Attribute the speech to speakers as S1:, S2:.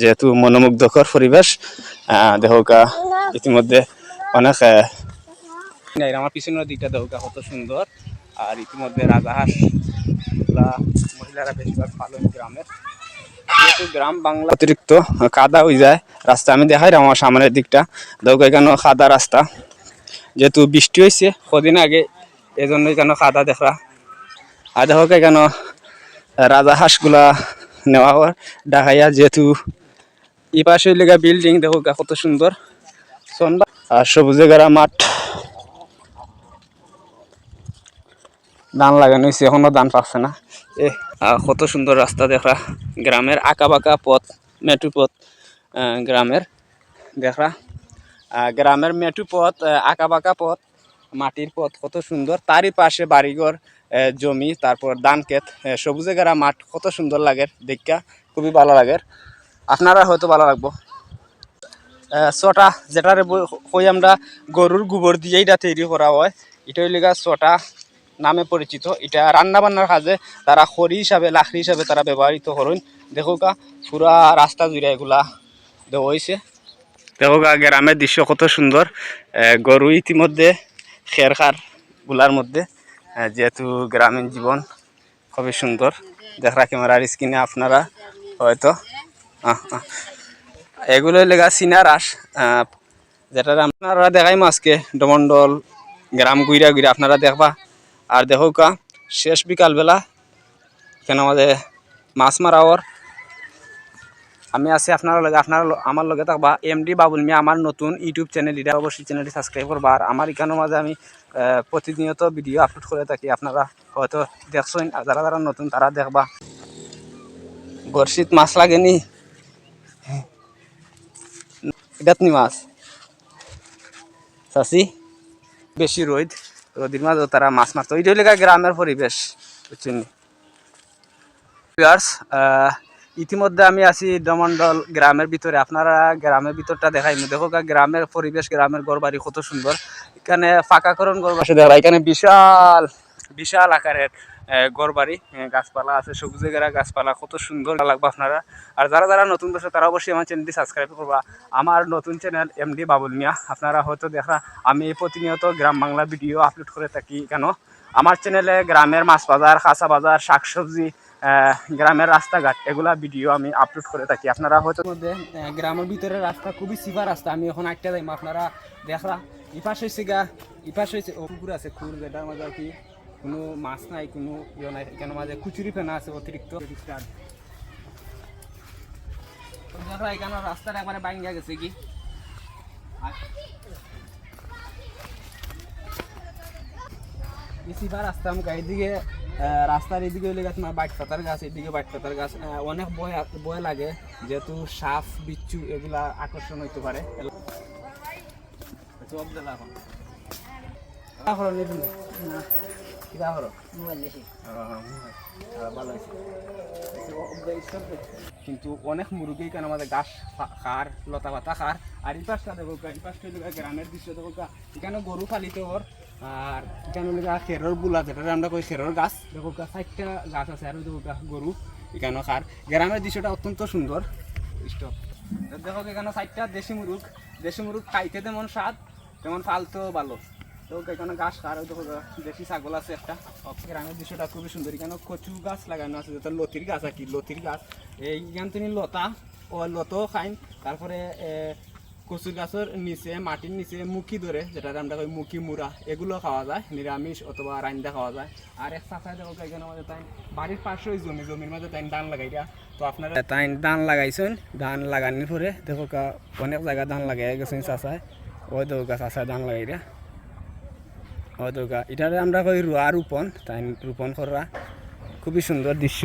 S1: যেহেতু মনোমুগ্ধকর পরিবেশ দেহকা ইতিমধ্যে অনেক আমার পিছনের দিকটা দেহকা কত সুন্দর। আর ইতিমধ্যে রাজাহাঁসগুলা মহিলারা বেশিরভাগ পালন গ্রামের। যেহেতু গ্রাম বাংলা অতিরিক্ত কাদা হয়ে যায় রাস্তা আমি দেখাই আমার সামনের দিকটা। দেহকা এখানে কাদা রাস্তা। যেহেতু বৃষ্টি হয়েছে কদিন আগে এই জন্য এখানে কাদা দেখা। আর দেখো এখানে রাজাহাঁসগুলা নেওয়া হয় ঢাকাইয়া যেহেতু এই পাশে লেগা বিল্ডিং দেখো কত সুন্দর। সন্ধ্যা আর সবুজে গাড়া মাঠ। ধান লাগানো হয়েছে এখনও ধান পাচ্ছে না। এ কত সুন্দর রাস্তা দেখা গ্রামের আঁকা বাঁকা পথ মেটু পথ গ্রামের দেখা গ্রামের মেটু পথ আঁকা বাঁকা পথ, মাটির পথ, কত সুন্দর। তারই পাশে বাড়িঘর জমি, তারপর ধান ক্ষেত সবুজে গাড়া মাঠ, কত সুন্দর লাগে দেখা খুবই ভালো লাগে। আপনারা হয়তো ভালো লাগবো। ছটা, যেটারে কই আমরা গরুর গোবর দিয়ে এটা তৈরি করা হয়, এটা হইলে ছটা নামে পরিচিত। এটা রান্না বান্নার কাজে তারা খড়ি হিসাবে লাখড়ি হিসাবে তারা ব্যবহৃত করেন। দেখো গা, পুরা রাস্তা জুড়ে এগুলা দেওয়া হয়েছে দেখো গা, গ্রামের দৃশ্য কত সুন্দর। গরু ইতিমধ্যে খের খারগুলার মধ্যে। যেহেতু গ্রামীণ জীবন খুবই সুন্দর। দেখা ক্যামেরার স্ক্রিনে আপনারা হয়তো। এগুলো লেগা সিনার আস যেটা আপনারা দেখাই আজকে, ডমন্ডল, গ্রাম গুইরা গুইরা, আপনারা দেখবা। আর দেখো কা শেষ বিকালবেলা কেন আমাদের মাছ মারাওয়ার আমি আছি আপনার লগে, আপনার আমার লগে থাকবা। এম ডি বাবুল মিয়া, আমার নতুন ইউটিউব চ্যানেল এটা অবশ্যই চ্যানেলটি সাবস্ক্রাইব করবা। আর আমার এখানের মাঝে আমি প্রতিনিয়ত ভিডিও আপলোড করে থাকি। আপনারা হয়তো দেখছেন আর যারা যারা নতুন, তারা দেখবা। বর্ষিত মাছ লাগেনি? এটাত নি মাছ। চাষি বেশি রোদ। রোদির মাঝে তারা মাছ মারতো। এইটা হইলে গ্রামের পরিবেশ, বুঝছেন? ইতিমধ্যে আমি আছি ডমন্ডল গ্রামের ভিতরে। আপনারা গ্রামের ভিতরটা দেখাই দেখো গ্রামের পরিবেশ, গ্রামের ঘর বাড়ি কত সুন্দর। এখানে ফাঁকাকরণ ঘর বাসা দেখা, এখানে বিশাল বিশাল আকারের গড় বাড়ি গাছপালা আছে, সবুজে গেরা গাছপালা, কত সুন্দর লাগবে আপনারা। আর যারা যারা নতুন বসে তারা অবশ্যই আমার চ্যানেলটি সাবস্ক্রাইব করবা। আমার নতুন চ্যানেল এমডি বাবুল মিয়া, আপনারা হয়তো দেখা, আমি প্রতিনিয়ত গ্রাম বাংলা ভিডিও আপলোড করে থাকি কেন? আমার চ্যানেলে গ্রামের মাছ বাজার, কাঁচা বাজার, শাকসবজি গ্রামের রাস্তাঘাট এগুলা ভিডিও আমি আপলোড করে থাকি। আপনারা হয়তো মধ্যে গ্রামের ভিতরে রাস্তা খুবই সিভা রাস্তা আমি এখন একটা যাইম আপনারা দেখরা ইপাশ হয়েছে গা ইপাশ হয়েছে ও পুকুর আছে খুর যেটার মাঝে আর কি কোনো মাছ নাই কোনো ইয়ে নাই এখানে মাঝে কুচুরি ফেনা আছে অতিরিক্ত। দেখরা এখানে রাস্তাটা একবারে বাইঙ্গা গেছে কি? সিধা রাস্তা আমাকে এইদিকে আহ, রাস্তার এদিকে হইলে গেছে বাইট পাতার গাছ এদিকে বাইট পাতার গাছ। অনেক বয় বয় লাগে যেহেতু সাপ বিচ্ছু এগুলা আকর্ষণ হইতে পারে। কিন্তু অনেক মুরগি কেন আমাদের গাছ খার লতা পাতা খার। আর এই পাশটা দেখো এই পাশটা গ্রামের দৃশ্য দেখো এখানে গরু ফালিতে ওর। আর এখানে হলো গা খেরোর বুলা যেটা আমরা কই খেরোর গাছ। দেখো চারটা গাছ আছে আর দেখো গরু এখানে খার গ্রামের দৃশ্যটা অত্যন্ত সুন্দর স্টপ দেখো এখানে চারটা দেশি মুরুগ দেশি মুরুগ খাইতে তেমন স্বাদ, তেমন ফালতো ভালো তো এখানে গাছ খার দেখো দেশি ছাগল আছে একটা। গ্রামের দৃশ্যটা খুবই সুন্দর এখানে কচু গাছ লাগানো আছে যেটা লতির গাছ আর কি লতির গাছ। এইখান তিনি লতা ও লতাও খাইন তারপরে এ, কচুর গাছের নিচে মাটির নিচে মুখি ধরে যেটা আমরা কই মুখি মুড়া এগুলো খাওয়া যায় নিরামিষ অথবা রান্দা খাওয়া যায়। আর এক চাষায় দেখো এখানে আমাদের তাই বাড়ির পাশে ওই জমি জমির মাঝে তাই ধান লাগাইরা তো আপনারা তাই ধান লাগাইছেন ধান লাগানোর পরে দেখো অনেক জায়গা ধান লাগাই গেছেন চাষায় ওই দেখো চাষায় ধান লাগাইরা ওই দেখো এটারে আমরা কই রোয়া রোপণ তাই রোপণ করা খুবই সুন্দর দৃশ্য।